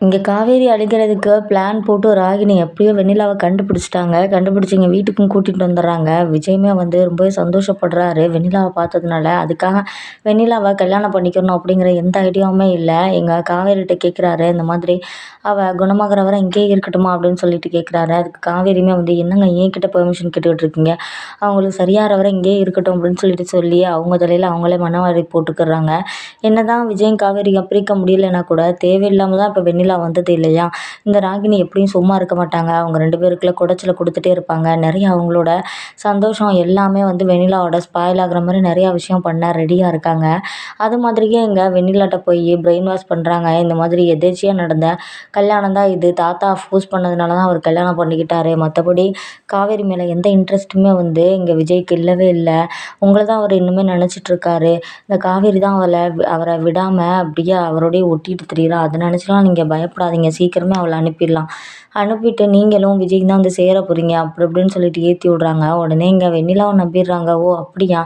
இங்கே காவேரி அழிக்கிறதுக்கு பிளான் போட்டு ராகினி எப்படியோ வெண்ணிலாவை கண்டுபிடிச்சிட்டாங்க. கண்டுபிடிச்சி இங்கே வீட்டுக்கும் கூட்டிகிட்டு வந்துடுறாங்க. விஜயமே வந்து ரொம்பவே சந்தோஷப்படுறாரு. வெண்ணிலாவை பார்த்ததுனால அதுக்காக வெண்ணிலாவை கல்யாணம் பண்ணிக்கணும் அப்படிங்கிற எந்த ஐடியாவுமே இல்லை. எங்கள் காவேரிகிட்ட கேட்குறாரு இந்த மாதிரி அவள் குணமாகிற வரை இங்கேயே இருக்கட்டுமா அப்படின்னு சொல்லிட்டு கேட்குறாரு அதுக்கு காவேரியுமே வந்து என்னங்க ஏன் கிட்ட பெர்மிஷன் கேட்டுக்கிட்டு இருக்கீங்க? அவங்களுக்கு சரியாகிற வரை இங்கேயே இருக்கட்டும் அப்படின்னு சொல்லிட்டு சொல்லி அவங்க தலையில் அவங்களே மனவாரி போட்டுக்கிறாங்க. என்ன தான் விஜயம் காவேரியை பிரிக்க முடியலன்னா கூட தேவையில்லாமல் தான் இப்போ வெண்ணிலா வந்தது இல்லையா? இந்த ராகினி எப்படியும் சும்மா இருக்க மாட்டாங்க. அவங்க ரெண்டு பேருக்குள்ள குடைச்சல கொடுத்துட்டே இருப்பாங்க. நிறைய அவங்களோட சந்தோஷம் எல்லாமே வந்து வெண்ணிலாவோட ஸ்பாயில் ஆகிற மாதிரி நிறையா விஷயம் பண்ண ரெடியாக இருக்காங்க. அது மாதிரியே இங்கே வெண்ணிலாட்ட போய் பிரெயின் வாஷ் பண்ணுறாங்க இந்த மாதிரி எதேச்சியாக நடந்த கல்யாணம் தான் இது. தாத்தா ஃபோர்ஸ் பண்ணதுனால தான் அவர் கல்யாணம் பண்ணிக்கிட்டாரு. மற்றபடி காவேரி மேலே எந்த இன்ட்ரெஸ்ட்டுமே வந்து இங்கே விஜய்க்கு இல்லவே இல்லை. உங்களை தான் அவர் இன்னுமே நினச்சிட்ருக்காரு இந்த காவேரி தான் அவளை அவரை விடாமல் அப்படியே அவரோடய ஒட்டிட்டு திரியிறா. அதை நினச்சிலாம் நீங்கள் பயப்படாதீங்க. சீக்கிரமே அவளை அனுப்பிடலாம். அனுப்பிட்டு நீங்களும் விஜய் தான் வந்து சேர போகிறீங்க அப்படி இப்படின்னு சொல்லிட்டு ஏற்றி விட்றாங்க. உடனே இங்கே வெண்ணிலாவை நம்பிடுறாங்க. ஓ அப்படியா?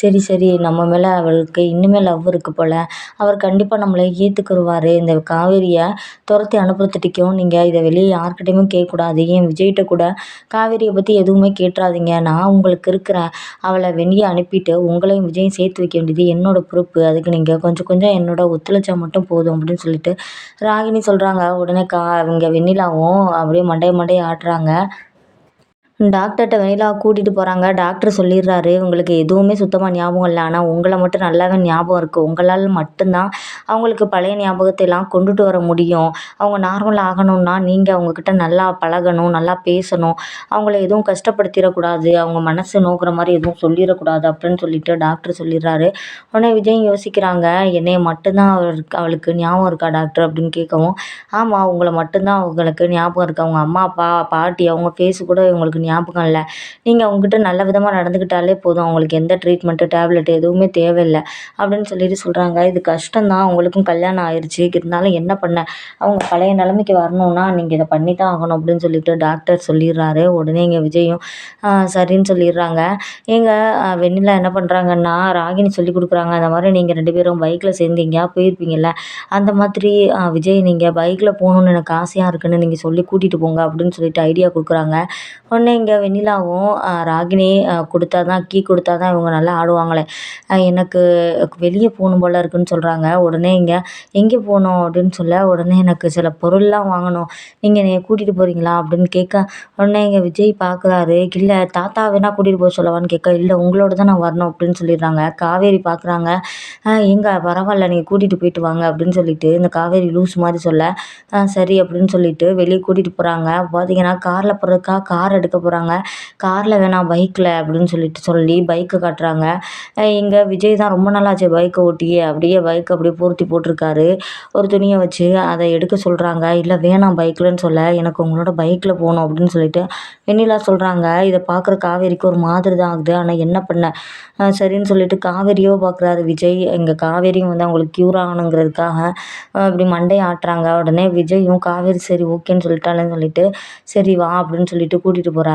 சரி சரி நம்ம மேலே அவளுக்கு இன்னுமே லவ் இருக்குது போல். அவர் கண்டிப்பாக நம்மளை ஏற்றுக்குருவார் இந்த காவேரியை துரத்தி அனுப்புறதுட்டிக்கும் நீங்கள் இதை வெளியே யார்கிட்டையுமே கேட்கக்கூடாது. ஏன் விஜய்கிட்ட கூட காவேரியை பற்றி எதுவுமே கேட்டுறாதீங்க நான் உங்களுக்கு இருக்கிறேன். அவளை வெளியே அனுப்பிட்டு உங்களையும் விஜயும் சேர்த்து வைக்க வேண்டியது என்னோடய பொறுப்பு. அதுக்கு நீங்கள் கொஞ்சம் கொஞ்சம் என்னோட ஒத்துழைச்சா மட்டும் போதும் அப்படின்னு சொல்லிட்டு ராகினி சொல்கிறாங்க உடனே கா இங்கே வெண்ணிலாவும் அப்படியே மண்டைய மண்டைய ஆட்டுறாங்க. டாக்டர்கிட்ட வெண்ணிலாவை கூட்டிகிட்டு போகிறாங்க டாக்டர் சொல்லிடுறாரு உங்களுக்கு எதுவுமே சுத்தமாக ஞாபகம் இல்லை. ஆனால் உங்களை மட்டும் நல்லாவே ஞாபகம் இருக்குது உங்களால் மட்டும்தான் அவங்களுக்கு பழைய ஞாபகத்தை எல்லாம் கொண்டுட்டு வர முடியும். அவங்க நார்மல் ஆகணும்னா நீங்கள் அவங்கக்கிட்ட நல்லா பழகணும் நல்லா பேசணும். அவங்கள எதுவும் கஷ்டப்படுத்திடக்கூடாது. அவங்க மனசு நோக்கிற மாதிரி எதுவும் சொல்லிடக்கூடாது அப்படின்னு சொல்லிட்டு டாக்டர் சொல்லிடுறாரு. உடனே விஜய் யோசிக்கிறாங்க என்னைய மட்டும்தான் அவருக்கு அவளுக்கு ஞாபகம் இருக்கா டாக்டர்? அப்படின்னு கேட்கவும் ஆமாம் உங்களை மட்டும்தான் அவங்களுக்கு ஞாபகம் இருக்குது அவங்க அம்மா அப்பா பாட்டி அவங்க ஃபேஸு கூட இவங்களுக்கு ஞாபகம் இல்லை. நீங்கள் அவங்ககிட்ட நல்ல விதமாக நடந்துக்கிட்டாலே போதும். அவங்களுக்கு எந்த ட்ரீட்மெண்ட்டு டேப்லெட் எதுவுமே தேவையில்லை. அப்படின்னு சொல்லிட்டு சொல்கிறாங்க இது கஷ்டம் தான் அவங்களுக்கும் கல்யாணம் ஆயிடுச்சு இருந்தாலும் என்ன பண்ண? அவங்க பழைய நிலைமைக்கு வரணும்னா நீங்கள் இதை பண்ணி தான் ஆகணும் அப்படின்னு சொல்லிட்டு டாக்டர் சொல்லிடுறாரு. உடனே இங்கே விஜயும் சரின்னு சொல்லிடுறாங்க. எங்கள் வெண்ணிலா என்ன பண்ணுறாங்கன்னா ராகினி சொல்லி கொடுக்குறாங்க. அந்த மாதிரி நீங்கள் ரெண்டு பேரும் பைக்கில் சேர்ந்து எங்கேயா போயிருப்பீங்கள்ல அந்த மாதிரி விஜய் நீங்கள் பைக்கில் போகணுன்னு எனக்கு ஆசையாக இருக்குன்னு நீங்கள் சொல்லி கூட்டிகிட்டு போங்க அப்படின்னு சொல்லிட்டு ஐடியா கொடுக்குறாங்க. உடனே இங்கே வெண்ணிலாவும் ராகினி கொடுத்தா தான் கீ கொடுத்தா தான் இவங்க நல்லா ஆடுவாங்களே. எனக்கு வெளியே போகணும் போல் இருக்குதுன்னு சொல்கிறாங்க உடனே இங்கே எங்கே போகணும்? அப்படின்னு சொல்ல உடனே எனக்கு சில பொருள்லாம் வாங்கணும். நீங்கள் என்னை கூட்டிகிட்டு போகிறீங்களா அப்படின்னு கேட்க உடனே இங்கே விஜய் பார்க்குறாரு இல்லை தாத்தா வேணால் கூட்டிகிட்டு போக சொல்லவான்னு கேட்க இல்லை உங்களோட தான் நான் வரணும் அப்படின்னு சொல்லிடுறாங்க. காவேரி பார்க்குறாங்க எங்கே பரவாயில்ல நீங்கள் கூட்டிகிட்டு போயிட்டு வாங்க அப்படின்னு சொல்லிட்டு இந்த காவேரி லூஸ் மாதிரி சொல்ல சரி அப்படின்னு சொல்லிட்டு வெளியே கூட்டிகிட்டு போகிறாங்க பார்த்தீங்கன்னா காரில் போகிறதுக்கா கார் எடுக்க போகிறாங்க காரில் வேணாம் பைக்கில் அப்படின்னு சொல்லிட்டு சொல்லி பைக்கை காட்டுறாங்க. இங்கே விஜய் தான் ரொம்ப நாளாச்சு பைக்கை ஓட்டியே. அப்படியே பைக் அப்படியே பூர்த்தி போட்டிருக்காரு. ஒரு துணியை வச்சு அதை எடுக்க சொல்கிறாங்க இல்லை வேணாம் பைக்கில்னு சொல்ல. எனக்கு உங்களோட பைக்கில் போகணும் அப்படின்னு சொல்லிட்டு வெண்ணிலா சொல்கிறாங்க இதை பார்க்குற காவேரிக்கு ஒரு மாதிரி தான் ஆகுது. ஆனால் என்ன பண்ண? சரின்னு சொல்லிட்டு காவேரியோ பார்க்குறாரு விஜய். இங்கே காவேரியும் வந்து அவங்களுக்கு க்யூர் ஆகணுங்கிறதுக்காக அப்படி மண்டையை ஆட்டுறாங்க. உடனே விஜயும் காவேரி சரி ஓகேன்னு சொல்லிட்டாலேன்னு சொல்லிட்டு சரி வா அப்படின்னு சொல்லிட்டு கூட்டிகிட்டு போகிறாரு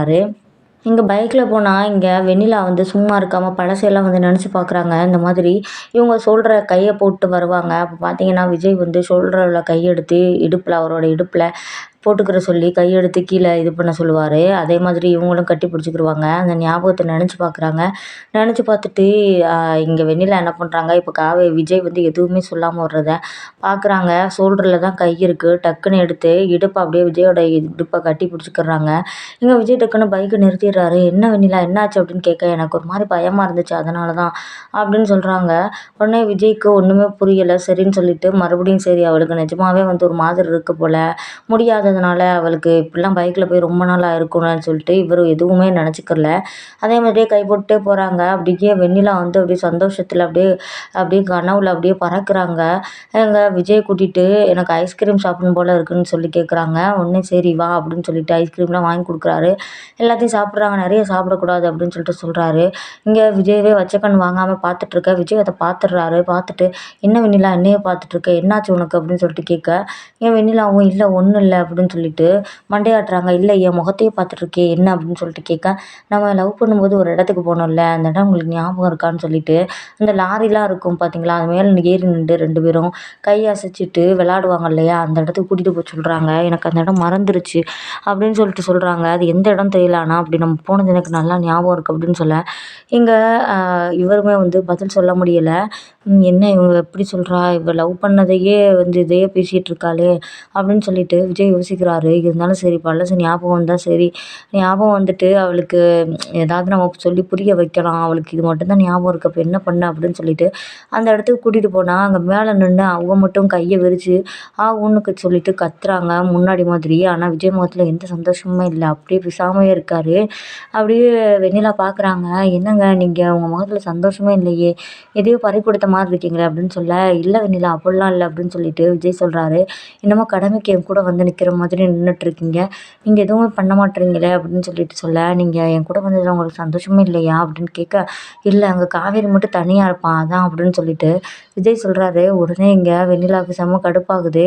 இங்கே பைக்கில் போனால் இங்கே வெண்ணிலா வந்து சும்மா இருக்காமல் பழசையெல்லாம் வந்து நினச்சி பார்க்குறாங்க இந்த மாதிரி இவங்க சொல்கிற கையை போட்டு வருவாங்க. அப்போ பார்த்தீங்கன்னா விஜய் வந்து ஷோல்டரில் கையெடுத்து இடுப்பில் அவரோட இடுப்பில் போட்டுக்கிற சொல்லி கையெடுத்து கீழே இது பண்ண சொல்லுவார். அதே மாதிரி இவங்களும் கட்டி பிடிச்சிக்கிருவாங்க. அந்த ஞாபகத்தை நினச்சி பார்க்குறாங்க நினச்சி பார்த்துட்டு இங்கே வெண்ணிலா என்ன பண்ணுறாங்க இப்போ காவே விஜய் வந்து எதுவுமே சொல்லாமல் வர்றத பார்க்குறாங்க ஷோல்டரில் தான் கை இருக்குது டக்குன்னு எடுத்து இடுப்பை அப்படியே விஜயோட இடுப்பை கட்டி பிடிச்சிக்கிறாங்க இங்கே விஜய் டக்குன்னு பைக்கை நிறுத்திடுறாரு. என்ன வெண்ணிலா என்னாச்சு? அப்படின்னு கேட்க எனக்கு ஒரு மாதிரி பயமாக இருந்துச்சு. அதனால தான் அப்படின்னு சொல்கிறாங்க உடனே விஜய்க்கு ஒன்றுமே புரியலை. சரின்னு சொல்லிட்டு மறுபடியும் சரி அவளுக்கு நிஜமாவே வந்து ஒரு மாதிரி இருக்குது போல். முடியாத இல்லாததுனால அவளுக்கு இப்படிலாம் பைக்கில் போய் ரொம்ப நாள் ஆயிருக்கும்னு சொல்லிட்டு இவர் எதுவுமே நினச்சிக்கல. அதே மாதிரியே கை போட்டுட்டே போகிறாங்க அப்படியே வெண்ணிலா வந்து அப்படியே சந்தோஷத்தில் அப்படியே அப்படியே கனவுல அப்படியே பறக்கிறாங்க. எங்கள் விஜய் கூட்டிகிட்டு எனக்கு ஐஸ்கிரீம் சாப்பிடணும் போல் இருக்குன்னு சொல்லி கேட்குறாங்க உடனே சரி வா அப்படின்னு சொல்லிட்டு ஐஸ்கிரீம்லாம் வாங்கி கொடுக்குறாரு. எல்லாத்தையும் சாப்பிட்றாங்க. நிறைய சாப்பிடக்கூடாது அப்படின்னு சொல்லிட்டு சொல்கிறாரு இங்கே விஜயவே வச்சக்கண் வாங்காமல் பார்த்துட்ருக்க விஜய் அதை பார்த்துடுறாரு. பார்த்துட்டு என்ன வெண்ணிலா என்னையே பார்த்துட்ருக்க என்னாச்சு உனக்கு? அப்படின்னு சொல்லிட்டு கேட்க ஏன் வெண்ணிலாவும் இல்லை ஒன்றும் இல்லை அப்படின்னு அப்படின்னு சொல்லிட்டு மண்டையாடுறாங்க இல்லை என் முகத்தையே பார்த்துட்ருக்கே என்ன? அப்படின்னு சொல்லிட்டு கேட்க நம்ம லவ் பண்ணும்போது ஒரு இடத்துக்கு போனோம்ல அந்த இடம் உங்களுக்கு ஞாபகம் இருக்கான்னு சொல்லிட்டு அந்த லாரிலாம் இருக்கும் பார்த்தீங்களா அது மேலே ஏறி நின்று ரெண்டு பேரும் கை அசைச்சிட்டு விளாடுவாங்க இல்லையா? அந்த இடத்துக்கு கூட்டிகிட்டு போய் சொல்கிறாங்க எனக்கு அந்த இடம் மறந்துருச்சு அப்படின்னு சொல்லிட்டு சொல்கிறாங்க அது எந்த இடம் தெரியல ஆனால் அப்படி நம்ம போனது எனக்கு நல்லா ஞாபகம் இருக்குது அப்படின்னு சொல்ல இங்கே இவருமே வந்து பதில் சொல்ல முடியலை. என்ன இவங்க எப்படி சொல்கிறா இவ லவ் பண்ணதையே வந்து இதையே பேசிகிட்டு இருக்காளே அப்படின்னு சொல்லிட்டு விஜய் யோசிக்கிறாரு. இருந்தாலும் சரி பழசு ஞாபகம் வந்தால் சரி. ஞாபகம் வந்துட்டு அவளுக்கு ஏதாவது நம்ம சொல்லி புரிய வைக்கலாம். அவளுக்கு இது மட்டும்தான் ஞாபகம் இருக்குது அப்போ என்ன பண்ண அப்படின்னு சொல்லிட்டு அந்த இடத்துக்கு கூட்டிகிட்டு போனால் அங்கே மேலே நின்று அவங்க மட்டும் கையை விரித்து ஆ உன்னுக்கு சொல்லிட்டு கத்துறாங்க. முன்னாடி மாதிரி. ஆனால் விஜய் முகத்தில் எந்த சந்தோஷமுமே இல்லை. அப்படியே பிசாமையே இருக்கார். அப்படியே வெண்ணிலா பார்க்குறாங்க என்னங்க நீங்கள் உங்கள் முகத்தில் சந்தோஷமே இல்லையே. எதையோ பறி கொடுத்த மாதிரி இருக்கீங்களே அப்படின்னு சொல்ல இல்லை வெண்ணிலா அப்படிலாம் இல்லை அப்படின்னு சொல்லிட்டு விஜய் சொல்கிறாரு என்னமோ கடமைக்கு என் கூட வந்து நிற்கிற மாதிரி நின்றுட்டுருக்கீங்க நீங்கள் எதுவுமே பண்ண மாட்டேறீங்களே அப்படின்னு சொல்லிட்டு சொல்ல நீங்கள் என் கூட வந்ததில் உங்களுக்கு சந்தோஷமே இல்லையா? அப்படின்னு கேட்க இல்லை அங்கே காவேரி மட்டும் தனியாக இருப்பான் அதான் அப்படின்னு சொல்லிட்டு விஜய் சொல்கிறாரு உடனே இங்கே வெண்ணிலாவுக்கு செம்ம கடுப்பாகுது.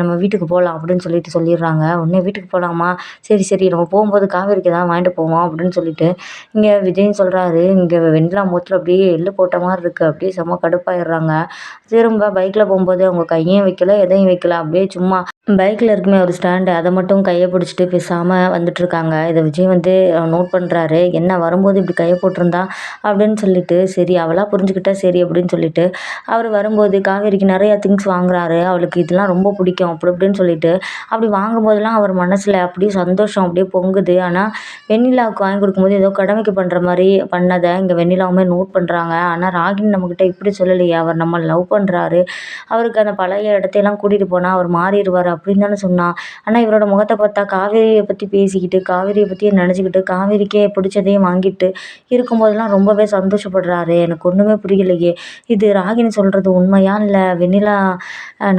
நம்ம வீட்டுக்கு போகலாம் அப்படின்னு சொல்லிட்டு சொல்லிடுறாங்க. உடனே வீட்டுக்கு போகலாமா சரி சரி நம்ம போகும்போது காவேரிக்கு ஏதாவது வாங்கிட்டு போவோம் அப்படின்னு சொல்லிட்டு இங்கே விஜய்னு சொல்கிறாரு இங்கே வெண்ணிலா மூத்தில் அப்படியே எள்ளு போட்ட மாதிரி இருக்குது அப்படியே செம்ம கடுப்பாயிடுறாங்க. திரும்ப பைக்கில் போகும்போது அவங்க கையும் வைக்கல எதையும் வைக்கல. அப்படியே சும்மா பைக்கில் இருக்குமே ஒரு ஸ்டாண்டு. அதை மட்டும் கையை பிடிச்சிட்டு பேசாமல் வந்துட்டுருக்காங்க. இதை விஜய் வந்து நோட் பண்ணுறாரு என்ன வரும்போது இப்படி கையை போட்டிருந்தா? அப்படின்னு சொல்லிட்டு சரி அவளாக புரிஞ்சுக்கிட்டா சரி அப்படின்னு சொல்லிட்டு அவர் வரும்போது காவேரிக்கு நிறையா திங்ஸ் வாங்குறாரு. அவளுக்கு இதெல்லாம் ரொம்ப பிடிக்கும் அப்படி இப்படின்னு சொல்லிட்டு அப்படி வாங்கும்போதெல்லாம் அவர் மனசில் அப்படியே சந்தோஷம் அப்படியே பொங்குது. ஆனால் வெண்ணிலாவுக்கு வாங்கி கொடுக்கும்போது ஏதோ கடமைக்கு பண்ணுற மாதிரி பண்ணதை இங்கே வெண்ணிலாவுமே நோட் பண்ணுறாங்க ஆனால் ராகினி நம்மக்கிட்ட இப்படி சொல்லலையே. அவர் நம்ம லவ் பண்ணுறாரு அவருக்கு அந்த பழைய இடத்தையெல்லாம் கூட்டிகிட்டு போனால் அவர் மாறிடுவார் அப்படின்னு தானே சொன்னான் ஆனால் இவரோட முகத்தை பார்த்தா காவேரியை பற்றி பேசிக்கிட்டு காவேரியை பற்றியே நினச்சிக்கிட்டு காவேரிக்கே பிடிச்சதையும் வாங்கிட்டு இருக்கும்போதெல்லாம் ரொம்பவே சந்தோஷப்படுறாரு. எனக்கு ஒன்றுமே புரியலையே. இது ராகினி சொல்கிறது உண்மையா? இல்லை வெண்ணிலா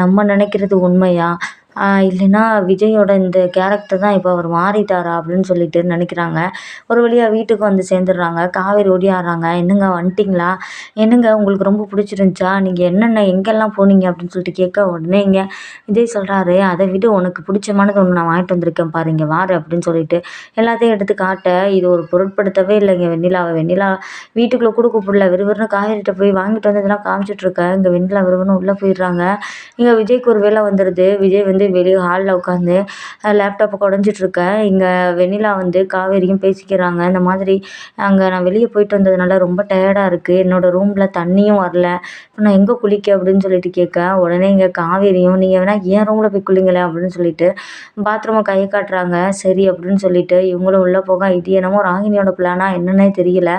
நம்ம நினைக்கிறது உண்மையா? இல்லைன்னா விஜயோட இந்த கேரக்டர் தான் இப்போ அவர் மாறிட்டாரா அப்படின்னு சொல்லிட்டு நினைக்கிறாங்க. ஒரு வழியாக வீட்டுக்கு வந்து சேர்ந்துடுறாங்க. காவேரி ஓடியாடுறாங்க என்னங்க வந்துட்டிங்களா? என்னங்க உங்களுக்கு ரொம்ப பிடிச்சிருந்துச்சா? நீங்கள் என்னென்ன எங்கெல்லாம் போனீங்க? அப்படின்னு சொல்லிட்டு கேட்க உடனே இங்கே விஜய் சொல்கிறாரு அதை விட உனக்கு பிடிச்சமானது ஒன்று நான் வாங்கிட்டு வந்திருக்கேன் பாரு இங்கே வாரு அப்படின்னு சொல்லிட்டு எல்லாத்தையும் எடுத்து காட்ட இது ஒரு பொருட்படுத்தவே இல்லைங்க வெண்ணிலாவை வெண்ணிலா வீட்டுக்குள்ளே கொடுக்க கூப்பிடல விறுவிறுனு காவேரிட்ட போய் வாங்கிட்டு வந்து இதெல்லாம் காமிச்சிட்ருக்கேன் இங்கே வெண்ணிலா விறுவிறுன்னு உள்ளே போயிடுறாங்க. இங்கே விஜய்க்கு ஒரு வேலை வந்துடுது விஜய் வந்து வந்து வெளியே ஹாலில் உட்காந்து லேப்டாப்பை குடஞ்சிட்ருக்கேன் இங்கே வெண்ணிலா வந்து காவேரியும் பேசிக்கிறாங்க. இந்த மாதிரி அங்கே நான் வெளியே போயிட்டு வந்ததுனால ரொம்ப டயர்டாக இருக்குது என்னோடய ரூமில் தண்ணியும் வரல. இப்போ நான் எங்கே குளிக்க அப்படின்னு சொல்லிட்டு கேட்க உடனே இங்கே காவேரியும் நீங்கள் வேணால் என் ரூமில் போய் குளிங்களேன் அப்படின்னு சொல்லிட்டு பாத்ரூமை கையை காட்டுறாங்க. சரி அப்படின்னு சொல்லிட்டு இவங்களும் உள்ளே போக இது என்னமோ ராகினியோட பிளானா என்னன்னே தெரியல.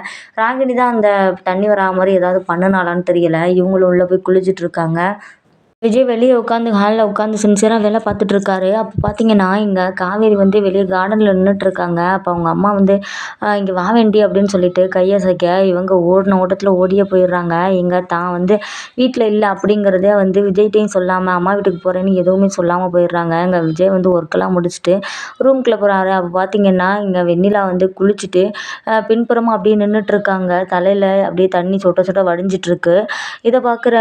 ராகினி தான் அந்த தண்ணி வரா மாதிரி ஏதாவது பண்ணினாலான்னு தெரியல. இவங்களும் உள்ளே போய் குளிச்சுட்ருக்காங்க விஜய் வெளியே உட்காந்து ஹாலில் உட்காந்து சின்சியராக வேலை பார்த்துட்ருக்காரு அப்போ பார்த்தீங்கன்னா இங்கே காவேரி வந்து வெளியே கார்டனில் நின்றுட்டுருக்காங்க அப்போ அவங்க அம்மா வந்து இங்கே வா வேண்டி அப்படின்னு சொல்லிட்டு கையை சைக்க இவங்க ஓடின ஓட்டத்தில் ஓடியே போயிடுறாங்க. இங்கே தான் வந்து வீட்டில் இல்லை அப்படிங்கிறதே வந்து விஜய்கிட்டையும் சொல்லாமல் அம்மா வீட்டுக்கு போகிறேன்னு எதுவுமே சொல்லாமல் போயிடுறாங்க. இங்கே விஜய் வந்து ஒர்க்கெல்லாம் முடிச்சுட்டு ரூம்குள்ளே போகிறாரு அப்போ பார்த்தீங்கன்னா இங்கே வெண்ணிலா வந்து குளிச்சுட்டு பின்புறமாக அப்படியே நின்றுட்டுருக்காங்க தலையில் அப்படியே தண்ணி சொட்ட சொட்ட வடிஞ்சிட்ருக்கு இதை பார்க்குற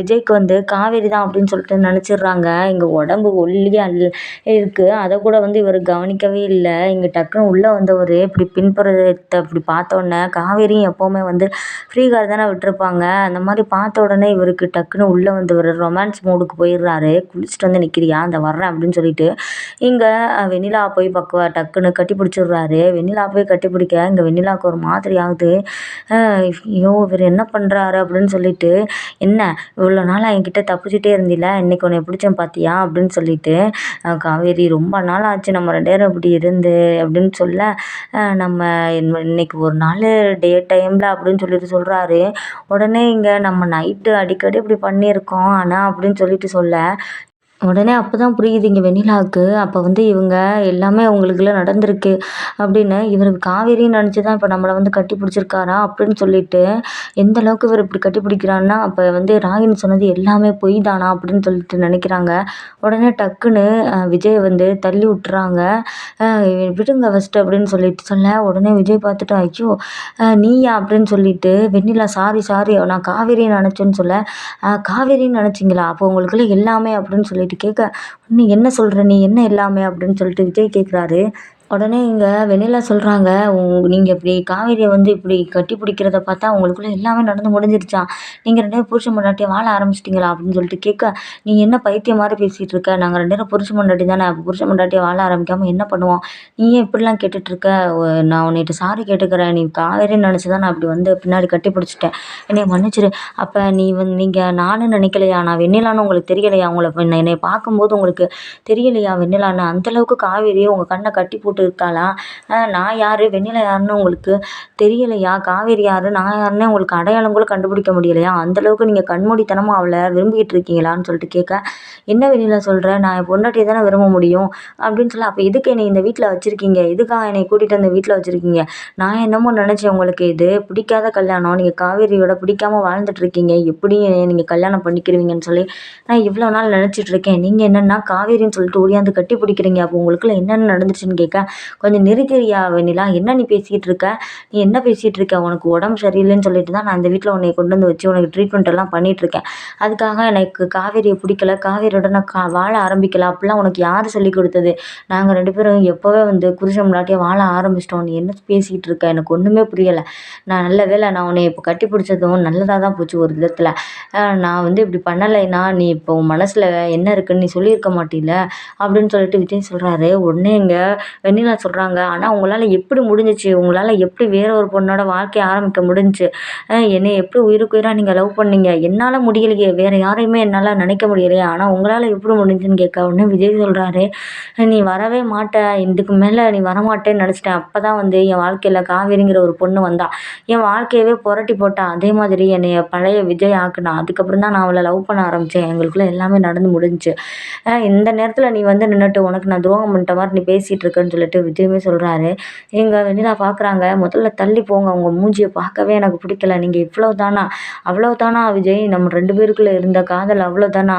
விஜய்க்கு வந்து காவேரி தான் அப்படின்னு சொல்லிட்டு நினச்சிட்றாங்க. எங்கள் உடம்பு ஒல்லியாக அல் இருக்குது அதை கூட வந்து இவர் கவனிக்கவே இல்லை. இங்கே டக்குன்னு உள்ளே வந்தவர் இப்படி பின்புறத்தை இப்படி பார்த்தோன்னே காவேரியும் எப்போவுமே வந்து ஃப்ரீ கார் தானே விட்டுருப்பாங்க. அந்த மாதிரி பார்த்த உடனே இவருக்கு டக்குன்னு உள்ளே வந்தவர் ரொமான்ஸ் மூடுக்கு போயிடுறாரு. குளிச்சுட்டு வந்து நிற்கிறியா அந்த வர்றேன் அப்படின்னு சொல்லிட்டு இங்கே வெண்ணிலா போய் பக்குவா டக்குன்னு கட்டி பிடிச்சிடுறாரு. வெண்ணிலா போய் கட்டி பிடிக்க இங்கே வெண்ணிலாவுக்கு ஒரு மாதிரி ஆகுது. ஐயோ இவர் என்ன பண்ணுறாரு அப்படின்னு சொல்லிட்டு என்ன இவ்வளோ நாள் என்கிட்ட தப்பிச்சு சொல்லிகிட்டே இருந்தில்ல இன்றைக்கி உன்னை பிடிச்சேன் பார்த்தியா அப்படின்னு சொல்லிட்டு காவேரி ரொம்ப நாள் ஆச்சு நம்ம ரெண்டு பேரும் இப்படி இருந்து அப்படின்னு சொல்ல நம்ம இன்னைக்கு ஒரு நாள் டே டைமில் அப்படின்னு சொல்லிட்டு சொல்கிறாரு உடனே இங்கே நம்ம நைட்டு அடிக்கடி இப்படி பண்ணியிருக்கோம் ஆனால் அப்படின்னு சொல்லிட்டு சொல்ல உடனே அப்போ தான் புரியுது இங்கே வெண்ணிலாவுக்கு. அப்போ வந்து இவங்க எல்லாமே அவங்களுக்குள்ள நடந்திருக்கு அப்படின்னு இவர் காவேரின்னு நினச்சி தான் இப்போ நம்மளை வந்து கட்டி பிடிச்சிருக்காரா அப்படின்னு சொல்லிட்டு எந்த அளவுக்கு இவர் இப்படி கட்டி பிடிக்கிறான்னா அப்போ வந்து ராகினி சொன்னது எல்லாமே பொய் தானா அப்படின்னு சொல்லிட்டு நினைக்கிறாங்க. உடனே டக்குன்னு விஜய் வந்து தள்ளி விட்டுறாங்க. விடுங்க ஃபஸ்ட்டு அப்படின்னு சொல்லிட்டு சொல்ல உடனே விஜய் பார்த்துட்டு ஐயோ நீயா அப்படின்னு சொல்லிட்டு வெண்ணிலா சாரி சாரி நான் காவேரின்னு நினச்சேன்னு சொல்ல காவேரின்னு நினச்சிங்களா? அப்போ உங்களுக்குள்ள எல்லாமே அப்படின்னு சொல்லிட்டு சொல்லிட்டு கேட்க நீ என்ன சொல்கிற நீ என்ன எல்லாமே? அப்படின்னு சொல்லிட்டு விஜய் கேட்குறாரு உடனே இங்கே வெண்ணிலா சொல்கிறாங்க உங் நீங்கள் இப்படி காவேரியை வந்து இப்படி கட்டி பிடிக்கிறத பார்த்தா உங்களுக்குள்ளே எல்லாமே நடந்து முடிஞ்சிருச்சா? நீங்கள் ரெண்டு பேரும் புருஷன் பொண்டாட்டியை வாழ ஆரம்பிச்சிட்டிங்களா? அப்படின்னு சொல்லிட்டு கேட்க நீ என்ன பைத்தியம் மாதிரி பேசிகிட்டு இருக்க? நாங்கள் ரெண்டு பேரும் புருஷன் பொண்டாட்டி தானே அப்போ புருஷன் பொண்டாட்டியை வாழ ஆரம்பிக்காமல் என்ன பண்ணுவோம்? நீ ஏன் இப்படிலாம் கேட்டுட்ருக்க நான் உன்னிட்ட சாரி கேட்டுக்கிறேன். நீ காவேரின்னு நினச்சி தான் நான் அப்படி வந்து பின்னாடி கட்டி பிடிச்சிட்டேன். என்னை மன்னிச்சிரு. அப்போ நீ வந்து நீங்கள் நானும் நினைக்கலையா? நான் வெண்ணிலான்னு உங்களுக்கு தெரியலையா? உங்களை என்னை பார்க்கும்போது உங்களுக்கு தெரியலையா வெண்ணிலான்னு? அந்தளவுக்கு காவேரியை உங்கள் கண்ணை கட்டி போட்டு இருக்காளா நான் யார்? வெண்ணிலா யாருன்னு உங்களுக்கு தெரியலையா? காவேரி யார்? நான் யாருன்னு உங்களுக்கு அடையாளம் கூட கண்டுபிடிக்க முடியலையா? அந்தளவுக்கு நீங்கள் கண்மூடித்தனமாக அவளை விரும்பிக்கிட்டு இருக்கீங்களான்னு சொல்லிட்டு கேட்க என்ன வெண்ணிலா சொல்கிற நான் என் பொண்டாட்டியை தானே விரும்ப முடியும்? அப்படின்னு சொல்லி அப்போ எதுக்கு என்னை இந்த வீட்டில் வச்சுருக்கீங்க? எதுக்காக என்னை கூட்டிகிட்டு வந்து வீட்டில் வச்சுருக்கீங்க? நான் என்னமோ நினச்சேன் உங்களுக்கு இது. பிடிக்காத கல்யாணம். நீங்கள் காவேரியோட பிடிக்காம வாழ்ந்துட்டு இருக்கீங்க. எப்படி நீங்கள் கல்யாணம் பண்ணிக்கிறீங்கன்னு சொல்லி நான் இவ்வளோ நாள் நினச்சிட்டு இருக்கேன். நீங்கள் என்னென்னா காவேரின்னு சொல்லிட்டு ஓடியாந்து கட்டி பிடிக்கிறீங்க. அப்போ உங்களுக்குள்ள என்னென்ன நடந்துச்சுன்னு கேட்க கொஞ்சம் நிறுத்தியா வெண்ணிலா என்ன நீ பேசிக்கிட்டு இருக்க? நீ என்ன பேசிகிட்டு இருக்க? உனக்கு உடம்பு சரியில்லைன்னு சொல்லிட்டு தான் நான் இந்த வீட்டில் உன்னை கொண்டு வந்து வச்சு உனக்கு ட்ரீட்மெண்ட் எல்லாம் பண்ணிட்டு இருக்கேன். அதுக்காக எனக்கு காவேரியை பிடிக்கல. காவேரியோட நான் கா வாழ ஆரம்பிக்கல. அப்படிலாம் உனக்கு யார் சொல்லி கொடுத்தது? நாங்கள் ரெண்டு பேரும் எப்போவே வந்து புருஷன் முன்னாடியே வாழ ஆரம்பிச்சிட்டோம். நீ என்ன பேசிக்கிட்டு இருக்க? எனக்கு ஒன்றுமே புரியலை. நான் நல்ல வேளை நான் உன்னை இப்போ கட்டி பிடிச்சதும் நல்லதாக தான் போச்சு ஒரு விதத்தில். நான் வந்து இப்படி பண்ணலைன்னா நீ இப்போ உன் மனசில் என்ன இருக்குன்னு நீ சொல்லியிருக்க மாட்டீல? அப்படின்னு சொல்லிட்டு விஜய் சொல்கிறாரு உடனே இங்கே வெண்ணிலா சொல்கிறாங்க ஆனால் உங்களால் எப்படி முடிஞ்சிச்சு? உங்களால் எப்படி வேற ஒரு பொண்ணோட வாழ்க்கையை ஆரம்பிக்க முடிஞ்சுச்சு? என்னை எப்படி உயிருக்கு உயிராக நீங்கள் லவ் பண்ணீங்க? என்னால் முடியலையே. வேறு யாரையுமே என்னால் நினைக்க முடியலையே. ஆனால் உங்களால் எப்படி முடிஞ்சுன்னு கேட்க உடனே விஜய் சொல்கிறாரு நீ வரவே மாட்ட. இதுக்கு மேலே நீ வரமாட்டேன்னு நினச்சிட்டேன். அப்போ தான் வந்து என் வாழ்க்கையில் காவேரிங்கிற ஒரு பொண்ணு வந்தா. என் வாழ்க்கையவே புரட்டி போட்டா. அதே மாதிரி என்னைய பழைய விஜய் ஆக்குனா. அதுக்கப்புறம் தான் நான் அவளை லவ் பண்ண ஆரம்பித்தேன் எங்களுக்குள்ளே எல்லாமே நடந்து முடிஞ்சுச்சு. இந்த நேரத்தில் நீ வந்து நின்றுட்டு உனக்கு நான் துரோகம் பண்ணிட்ட மாதிரி நீ பேசிகிட்டு இருக்கேன்னு சொல்லி சொல்லிட்டு விஜயுமே சொல்கிறாரு எங்கள் வெண்ணிலா பார்க்குறாங்க முதல்ல தள்ளி போங்க. உங்கள் மூஞ்சியை பார்க்கவே எனக்கு பிடிக்கல. நீங்கள் இவ்வளோ தானா அவ்வளோ தானா விஜய்? நம்ம ரெண்டு பேருக்குள்ளே இருந்த காதல் அவ்வளோ தானா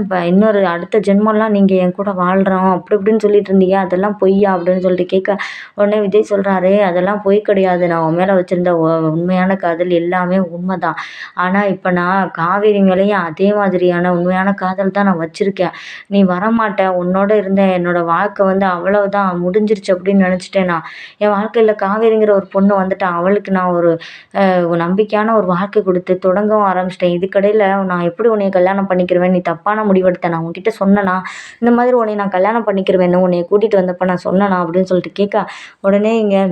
இப்போ இன்னொரு அடுத்த ஜென்மம்லாம் நீங்கள் என் கூட வாழ்கிறோம் அப்படி இப்படின்னு சொல்லிட்டு இருந்தீங்க. அதெல்லாம் பொய்யா? அப்படின்னு சொல்லிட்டு கேட்க உடனே விஜய் சொல்கிறாரு அதெல்லாம் பொய் கிடையாது. நான் உன் மேலே வச்சுருந்த உண்மையான காதல் எல்லாமே உண்மை தான் ஆனால் இப்போ நான் காவேரி மேலேயும் அதே மாதிரியான உண்மையான காதல் தான் நான் வச்சுருக்கேன். நீ வரமாட்ட. உன்னோட இருந்த என்னோட வாழ்க்கை வந்து அவ்வளவுதான். முடிஞ்சிருச்சு அப்படின்னு நினச்சிட்டேன்? நான் என் வாழ்க்கையில் காவேரிங்கிற ஒரு பொண்ணு வந்துட்டா அவளுக்கு நான் ஒரு நம்பிக்கையான ஒரு வாழ்க்கை கொடுத்து தொடங்கவும் ஆரம்பிச்சிட்டேன். இதுக்கடையில் நான் எப்படி உன்னைய கல்யாணம் பண்ணிக்கிறவேன் நீ தப்பான முடிவெடுத்த. நான் உன்கிட்ட சொன்னனா இந்த மாதிரி உன்னை நான் கல்யாணம் பண்ணிக்கிறவேன்னு உன்னைய கூட்டிகிட்டு வந்தப்போ நான் சொன்னனா அப்படின்னு சொல்லிட்டு கேட்க உடனே இங்கே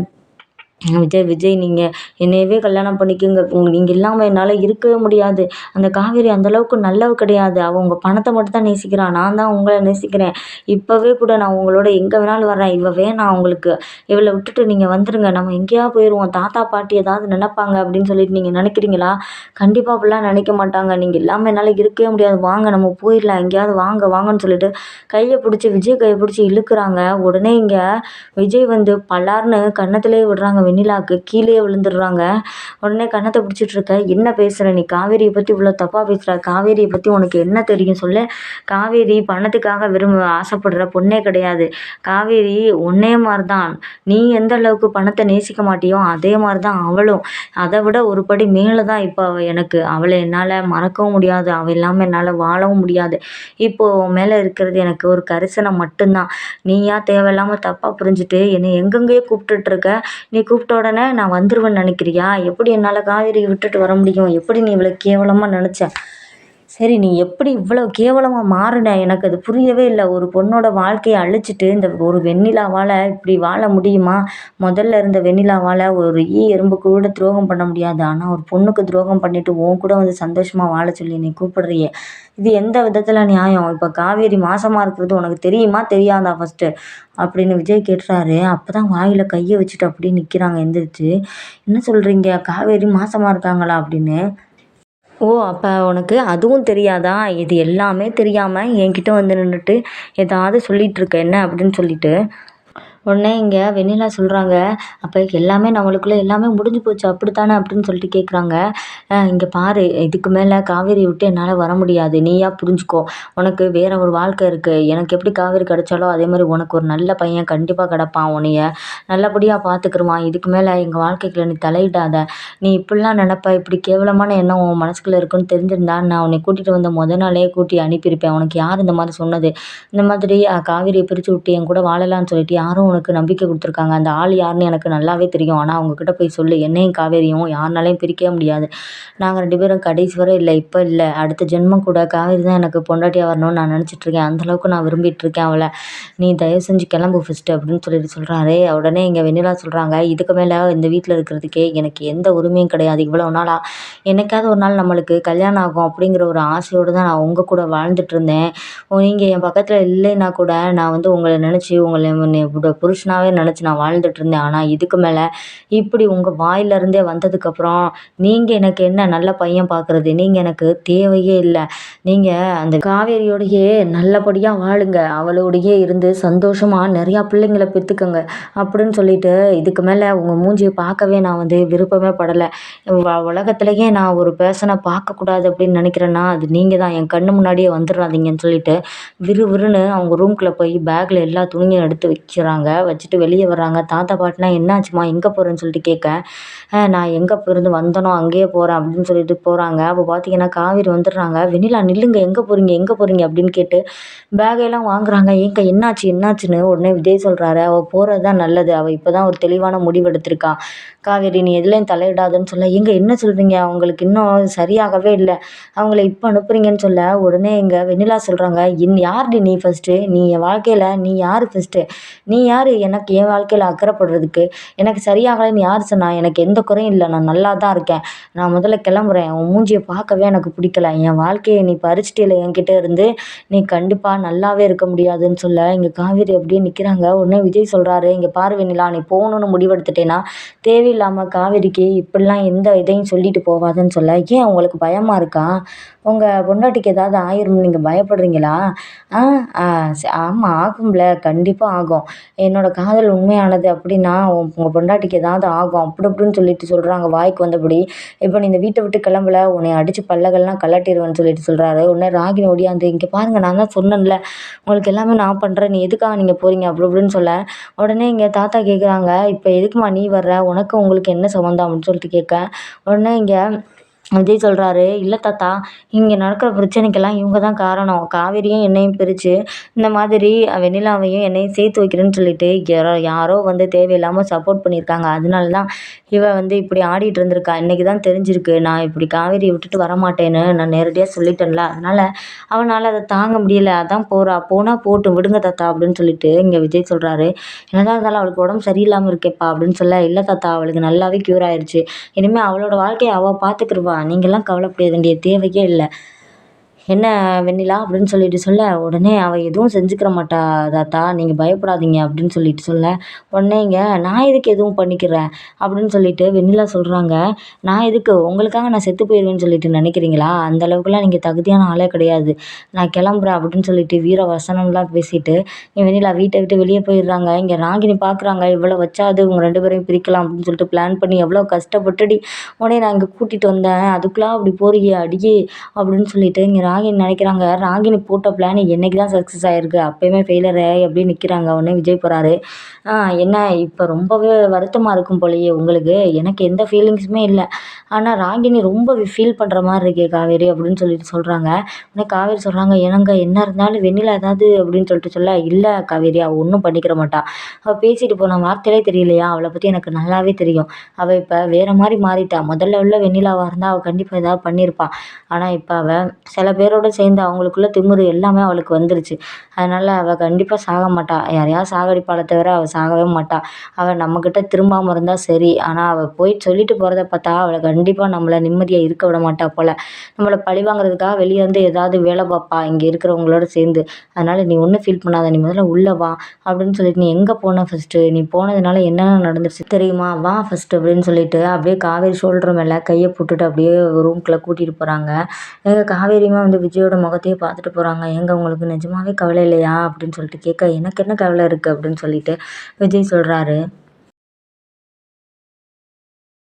விஜய் விஜய் நீங்கள் என்னையவே கல்யாணம் பண்ணிக்கோங்க. உங்கள் நீங்கள் இல்லாமல் என்னால் இருக்கவே முடியாது. அந்த காவேரி அந்தளவுக்கு நல்லவ கிடையாது. அவள் உங்கள் பணத்தை மட்டும் தான் நேசிக்கிறா. நான் தான் உங்களை நேசிக்கிறேன். இப்போவே கூட நான் உங்களோட எங்கே வேணாலும் வரேன் இவள் வேணாம் உங்களுக்கு இவளை விட்டுட்டு நீங்கள் வந்துடுங்க நம்ம எங்கேயா போயிடுவோம் தாத்தா பாட்டி ஏதாவது நினைப்பாங்க அப்படின்னு சொல்லிட்டு நீங்கள் நினைக்கிறீங்களா? கண்டிப்பாக அப்படிலாம் நினைக்க மாட்டாங்க. நீங்கள் இல்லாமல் என்னால் இருக்கவே முடியாது. வாங்க நம்ம போயிடலாம். எங்கேயாவது வாங்க வாங்கன்னு சொல்லிட்டு கையை பிடிச்சி விஜய் கையை பிடிச்சி இழுக்கிறாங்க. உடனே இங்கே விஜய் வந்து பல்லார்னு கன்னத்திலே விடுறாங்க. வெண்ணிலாவுக்கு கீழே விழுந்துடுறாங்க. உடனே கன்னத்தை பிடிச்சிட்டு இருக்க என்ன பேசுகிற நீ? காவேரியை பற்றி இவ்வளோ தப்பாக பேசுகிற காவேரியை பற்றி உனக்கு என்ன தெரியும் சொல்ல. காவேரி பணத்துக்காக விரும்ப ஆசைப்படுற பொண்ணே கிடையாது. காவேரி ஒன்னே மாதிரி தான் நீ எந்த அளவுக்கு பணத்தை நேசிக்க மாட்டியோ அதே மாதிரி தான் அவளும். அதை விட ஒரு படி மேலே தான் இப்போ அவள் எனக்கு. அவளை என்னால் மறக்கவும் முடியாது. அவள் இல்லாமல் என்னால் வாழவும் முடியாது. இப்போது மேலே இருக்கிறது எனக்கு ஒரு கரிசனம் மட்டும்தான். நீயா தேவையில்லாமல் தப்பாக புரிஞ்சுட்டு என்னை எங்கெங்கேயோ கூப்பிட்டுட்ருக்க நீ கூப்பிட்டு உடனே நான் வந்துடுவேன்னு நினைக்கிறியா? எப்படி என்னால் காவேரியை விட்டுட்டு வர முடியும்? எப்படி நீ இவ்வளோ கேவலமாக நினச்ச? சரி நீ எப்படி இவ்வளோ கேவலமாக மாறின? எனக்கு அது புரியவே இல்லை. ஒரு பொண்ணோட வாழ்க்கையை அழிச்சிட்டு இந்த ஒரு வெண்ணிலாவால் இப்படி வாழ முடியுமா? முதல்ல இருந்த வெண்ணிலாவால் ஒரு ஈ எறும்பு கூட துரோகம் பண்ண முடியாது. ஆனால் ஒரு பொண்ணுக்கு துரோகம் பண்ணிவிட்டு உன் கூட வந்து சந்தோஷமாக வாழ சொல்லி நீ கூப்பிடுறியே. இது எந்த விதத்தில் நியாயம்? இப்போ காவேரி மாசமாக இருக்கிறது உனக்கு தெரியுமா? தெரியாதா ஃபஸ்ட்டு அப்படின்னு விஜய் கேட்டுறாரு. அப்போ தான் வாயில் கையை வச்சுட்டு அப்படியே நிற்கிறாங்க எந்திரிச்சு என்ன சொல்கிறீங்க காவேரி மாசமாக இருக்காங்களா? அப்படின்னு ஓ அப்போ உனக்கு அதுவும் தெரியாதா? இது எல்லாமே தெரியாமல் என்கிட்ட வந்து நின்றுட்டு ஏதாவது சொல்லிகிட்ருக்க என்ன அப்படின்னு சொல்லிட்டு உடனே இங்கே வெண்ணிலா சொல்கிறாங்க அப்போ எல்லாமே நம்மளுக்குள்ளே எல்லாமே முடிஞ்சு போச்சு அப்படித்தானே? அப்படின்னு சொல்லிட்டு கேட்குறாங்க இங்கே பாரு இதுக்கு மேலே காவேரி விட்டு என்னால் வர முடியாது. நீயா புரிஞ்சுக்கோ. உனக்கு வேற ஒரு வாழ்க்கை இருக்குது எனக்கு எப்படி காவேரி கிடைச்சாலோ அதே மாதிரி உனக்கு ஒரு நல்ல பையன் கண்டிப்பாக கிடப்பான். உன்னைய நல்லபடியாக பார்த்துக்குருவான் இதுக்கு மேலே எங்கள் வாழ்க்கைக்குள்ள நீ தலையிடாத. நீ இப்படிலாம் நினப்ப. இப்படி கேவலமான எண்ணம் உன் மனசுக்குள்ளே இருக்குன்னு தெரிஞ்சிருந்தா நான் உன்னை கூட்டிகிட்டு வந்த முத நாளே கூட்டி அனுப்பியிருப்பேன். உனக்கு யார் இந்த மாதிரி சொன்னது? இந்த மாதிரி காவேரியை பிரித்து விட்டு என் கூட வாழலாம்னு சொல்லிட்டு யாரும் உனக்கு நம்பிக்கை கொடுத்துருக்காங்க. அந்த ஆள் யாருன்னு எனக்கு நல்லாவே தெரியும். ஆனால் அவங்கக்கிட்ட போய் சொல்லு. என்னையும் காவேரியும் யாருனாலையும் பிரிக்கவே முடியாது. நாங்கள் ரெண்டு பேரும் கடைசி வரை இல்லை இப்போ இல்லை. அடுத்த ஜென்மம் கூட காவேரி தான் எனக்கு பொண்டாட்டியாக வரணும்னு நான் நினச்சிட்ருக்கேன் அந்தளவுக்கு நான் விரும்பிட்டு இருக்கேன் அவளை. நீ தயவு செஞ்சு கிளம்பு ஃபஸ்ட்டு அப்படின்னு சொல்லிட்டு சொல்கிறாரு உடனே இங்கே வெண்ணிலா சொல்கிறாங்க இதுக்கு மேலே இந்த வீட்டில் இருக்கிறதுக்கே எனக்கு எந்த உரிமையும் கிடையாது. இவ்வளோ நாளாக என்னைக்காவது ஒரு நாள் நம்மளுக்கு கல்யாணம் ஆகும் அப்படிங்கிற ஒரு ஆசையோடு தான் நான் உங்கள் கூட வாழ்ந்துட்டு இருந்தேன். நீங்கள் என் பக்கத்தில் இல்லைன்னா கூட நான் வந்து உங்களை நினச்சி உங்களை புருஷனாகவே நினச்சி நான் வாழ்ந்துட்டு இருந்தேன். ஆனால் இதுக்கு மேலே இப்படி உங்கள் வாயிலிருந்தே வந்ததுக்கப்புறம் நீங்கள் எனக்கு என்ன நல்ல பையன் பார்க்குறது நீங்கள் எனக்கு தேவையே இல்லை. நீங்கள் அந்த காவேரியோடையே நல்லபடியாக வாழுங்க. அவளோடையே இருந்து சந்தோஷமாக நிறையா பிள்ளைங்கள பெற்றுக்கங்க அப்படின்னு சொல்லிட்டு இதுக்கு மேலே உங்கள் மூஞ்சியை பார்க்கவே நான் வந்து விருப்பமே படலை. உலகத்துலேயே நான் ஒரு பேர்சனை பார்க்கக்கூடாது அப்படின்னு நினைக்கிறேன்னா அது நீங்கள் தான். என் கண்ணு முன்னாடியே வந்துடுறாதீங்கன்னு சொல்லிட்டு விறுவிறுன்னு அவங்க ரூம்குள்ளே போய் பேக்கில் எல்லா துணியும் எடுத்து வைக்கிறாங்க. வச்சுட்டு வெளியே வர்றாங்க. தாத்தா பாட்டிலாம் என்னாச்சும்மா? எங்கே போகிறேன்னு சொல்லிட்டு கேட்க நான் எங்கே இருந்து வந்தனோ அங்கேயே போகிறேன் அப்படின்னு சொல்லிட்டு போகிறாங்க அப்போ பார்த்தீங்கன்னா காவேரி வந்துடுறாங்க. வெண்ணிலா நில்லுங்க. எங்கே போகிறீங்க எங்கே போகிறீங்க அப்படின்னு கேட்டு பேகையெல்லாம் வாங்குறாங்க. ஏங்க என்னாச்சு? என்னாச்சுன்னு உடனே விஜய் சொல்கிறாரு அவள் போகிறது தான் நல்லது. அவள் இப்போ தான் ஒரு தெளிவான முடிவு எடுத்திருக்கா. காவேரி நீ எதுலேயும் தலையிடாதுன்னு சொல்ல. ஏங்க என்ன சொல்கிறீங்க அவங்களுக்கு இன்னும் சரியாகவே இல்லை. அவங்கள இப்போ அனுப்புறீங்கன்னு சொல்ல. உடனே இங்கே வெண்ணிலா சொல்கிறாங்க இன் யார்டி நீ ஃபஸ்ட்டு நீ என் வாழ்க்கையில் நீ யார் ஃபஸ்ட்டு நீ யார் எனக்கு என் வாழ்க்கையில் அக்கறைப்படுறதுக்கு? எனக்கு சரியாகலைன்னு யார் சொன்னா? எனக்கு எந்த குறையும் இல்லை. நான் நல்லா தான் இருக்கேன். நான் முதல்ல கிளம்புறேன். உன் மூஞ்சியை பார்க்கவே எனக்கு பிடிக்கல. என் வாழ்க்கையை நீ பறிச்சிட்டில என்கிட்ட இருந்து. நீ கண்டிப்பாக நல்லாவே இருக்க முடியாதுன்னு சொல்ல. இங்கே காவேரி அப்படியே நிற்கிறாங்க உடனே விஜய் சொல்கிறாரு இங்கே பாரு நீ போகணுன்னு முடிவெடுத்துட்டேன்னா தேவையில்லாமல் காவேரிக்கு இப்படிலாம் எந்த இதையும் சொல்லிட்டு போவாதுன்னு சொல்ல. ஏன் உங்களுக்கு பயமாக இருக்கா? உங்கள் பொண்டாட்டிக்கு ஏதாவது ஆயிரும்னு நீங்கள் பயப்படுறீங்களா? ஆ ஆ ஆமாம் ஆகும்ல. கண்டிப்பாக ஆகும். என்னோடய காதல் உண்மையானது அப்படின்னா உங்கள் பொண்டாட்டிக்கு ஏதாவது ஆகும். அப்படி இப்படின்னு சொல்லிட்டு சொல்கிறாங்க வாய்க்கு வந்தபடி இப்போ நீ இந்த வீட்டை விட்டு கிளம்பல. உன்னை அடித்து பல்லகெல்லாம் கலட்டிடுவேன்னு சொல்லிட்டு சொல்கிறாரு உடனே ராகினி ஓடியாந்து இங்கே பாருங்கள் நான் தான் சொன்னேன்ல. உங்களுக்கு எல்லாமே நான் பண்ணுறேன் நீ எதுக்காக நீங்கள் போகிறீங்க அப்படி இப்படின்னு சொல்ல. உடனே இங்கே தாத்தா கேட்குறாங்க இப்போ எதுக்குமா நீ வர்ற? உனக்கு உங்களுக்கு என்ன சம்மந்தம் அப்படின்னு சொல்லிட்டு கேட்க. உடனே இங்கே விஜய் சொல்கிறாரு இல்லை தாத்தா இங்கே நடக்கிற பிரச்சனைக்கெல்லாம் இவங்க தான் காரணம். காவேரியும் என்னையும் பிரித்து இந்த மாதிரி வெண்ணிலாவையும் என்னையும் சேர்த்து வைக்கிறேன்னு சொல்லிட்டு யாரோ யாரோ வந்து தேவையில்லாமல் சப்போர்ட் பண்ணியிருக்காங்க. அதனால தான் இவள் வந்து இப்படி ஆடிட்டு இருந்திருக்கா. இன்றைக்கி தான் தெரிஞ்சிருக்கு. நான் இப்படி காவேரியை விட்டுட்டு வரமாட்டேன்னு நான் நேரடியாக சொல்லிட்டேன்ல. அதனால் அவனால் அதை தாங்க முடியல. அதான் போகிறா போனால் போட்டும் விடுங்க தாத்தா அப்படின்னு சொல்லிட்டு இங்கே விஜய் சொல்கிறாரு என்னதான் இருந்தாலும் அவளுக்கு உடம்பு சரியில்லாமல் இருக்கேப்பா அப்படின்னு சொல்ல இல்லை தாத்தா அவளுக்கு நல்லாவே க்யூர் ஆயிடுச்சு இனிமேல் அவளோட வாழ்க்கையை அவள் பார்த்துக்கிருவா நீங்கள்லாம் கவலைப்பட வேண்டிய தேவையே இல்லை. என்ன வெண்ணிலா? அப்படின்னு சொல்லிட்டு சொல்ல உடனே அவள் எதுவும் செஞ்சுக்கிற மாட்டா தாத்தா. நீங்கள் பயப்படாதீங்க அப்படின்னு சொல்லிட்டு சொல்ல உடனே இங்கே நான் எதுக்கு எதுவும் பண்ணிக்கிறேன்? அப்படின்னு சொல்லிட்டு வெண்ணிலா சொல்கிறாங்க நான் எதுக்கு? உங்களுக்காக நான் செத்து போயிடுவேன்னு சொல்லிட்டு நினைக்கிறீங்களா? அந்த அளவுக்குலாம் நீங்கள் தகுதியான ஆளே கிடையாது. நான் கிளம்புறேன் அப்படின்னு சொல்லிட்டு வீர வசனம்லாம் பேசிட்டு இங்க வெண்ணிலா வீட்டை விட்டு வெளியே போயிடுறாங்க. இங்கே ராகினி பார்க்குறாங்க இவ்வளோ வச்சாது உங்கள் ரெண்டு பேரையும் பிரிக்கலாம் அப்படின்னு சொல்லிட்டு பிளான் பண்ணி எவ்வளோ கஷ்டப்பட்டுடி. உடனே நான் இங்கே கூட்டிகிட்டு வந்தேன். அதுக்குலாம் அப்படி போறியே அடியே அப்படின்னு சொல்லிட்டு இங்கே ராகினி நினைக்கிறாங்க. ராகினி போட்ட பிளான் என்னைக்கு தான் சக்ஸஸ் ஆகிருக்கு அப்போயுமே ஃபெயிலர் ஆகி அப்படியே நிற்கிறாங்க உடனே விஜய் போகிறாரு என்ன? இப்போ ரொம்பவே வருத்தமாக இருக்கும் போலயே உங்களுக்கு. எனக்கு எந்த ஃபீலிங்ஸுமே இல்லை. ஆனால் ராகினி ரொம்ப ஃபீல் பண்ணுற மாதிரி இருக்கே காவேரி அப்படின்னு சொல்லிட்டு சொல்கிறாங்க உடனே காவேரி சொல்கிறாங்க என்னங்க என்ன இருந்தாலும் வெண்ணிலா ஏதாவது? அப்படின்னு சொல்லிட்டு சொல்ல இல்லை காவேரி அவள் ஒன்றும் பண்ணிக்கிற மாட்டா. அவள் பேசிட்டு போன வார்த்தையிலே தெரியலையா? அவளை பற்றி எனக்கு நல்லாவே தெரியும். அவள் இப்போ வேறு மாதிரி மாறிட்டா. முதல்ல உள்ள வெண்ணிலாவாக இருந்தால் அவள் கண்டிப்பாக ஏதாவது பண்ணியிருப்பாள் ஆனால் இப்போ அவள் சில பேர் பேரோட சேர்ந்து அவங்களுக்குள்ள திமிரு எல்லாமே அவளுக்கு வந்துருச்சு. அதனால் அவள் கண்டிப்பாக சாக மாட்டாள் யாரையாவது சாகடிப்பாளே தவிர அவள் சாகவே மாட்டாள் அவள் நம்மக்கிட்ட திரும்பாமல் இருந்தால் சரி. ஆனால் அவள் போய் சொல்லிட்டு போகிறத பார்த்தா அவளை கண்டிப்பாக நம்மளை நிம்மதியாக இருக்க விட மாட்டா போல். நம்மளை பழி வாங்குறதுக்காக வெளியே வந்து ஏதாவது வேலை பார்ப்பா. இங்கே இருக்கிறவங்களோட சேர்ந்து. அதனால் நீ ஒன்றும் ஃபீல் பண்ணாத. நீ முதல்ல உள்ளே வா அப்படின்னு சொல்லிட்டு நீ எங்கே போன ஃபஸ்ட்டு நீ போனதுனால என்னென்ன நடந்துருச்சு? தெரியுமா? வா ஃபஸ்ட்டு அப்படின்னு சொல்லிட்டு அப்படியே காவேரி ஷோல்டர் மேலே கையை போட்டுட்டு அப்படியே ரூம்குள்ளே கூட்டிகிட்டு போகிறாங்க எங்கள் காவேரியுமே வந்து விஜயோட முகத்தையே பார்த்துட்டு போகிறாங்க எங்கே? உங்களுக்கு நிஜமாவே கவலை கவலை இல்லையா அப்படின்னு சொல்லிட்டு கேட்க எனக்கு என்ன கவலை இருக்குது அப்படின்னு சொல்லிட்டு விஜய் சொல்கிறாரு